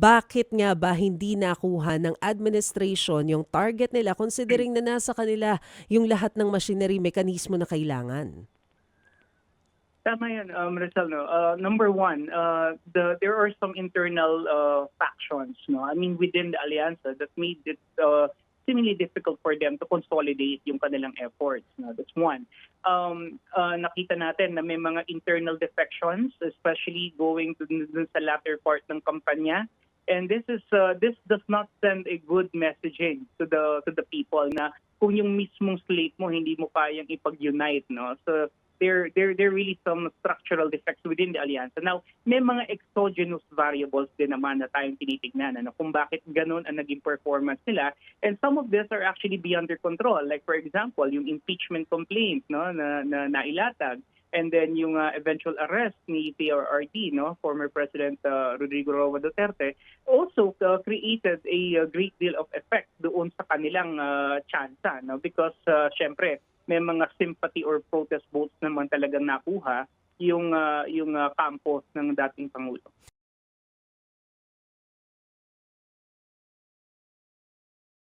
bakit nga ba hindi nakuha ng administration yung target nila considering na nasa kanila yung lahat ng machinery, mekanismo na kailangan? Tama yan, um, Rizal. No? Uh, number one, uh, the, there are some internal uh, factions, no? I mean, within the Alianza that made it uh, seemingly difficult for them to consolidate yung kanilang efforts. No? That's one. Um, uh, nakita natin na may mga internal defections, especially going to dun sa latter part ng kampanya. And this is uh, this does not send a good messaging to the to the people na kung yung mismong slate mo hindi mo kayang ipag-unite, no? So there there there really some structural defects within the alliance. Now, may mga exogenous variables din naman na tayong tinitignan ano, kung bakit ganun ang naging performance nila. And some of this are actually beyond their control. Like for example, yung impeachment complaint no na, na nailatag and then yung uh, eventual arrest ni PRRD, no, former President uh, Rodrigo Roa Duterte, also uh, created a uh, great deal of effect doon sa kanilang uh, tsansa, no, because uh, syempre may mga sympathy or protest votes naman talagang nakuha yung uh, yung uh, kampo ng dating pangulo.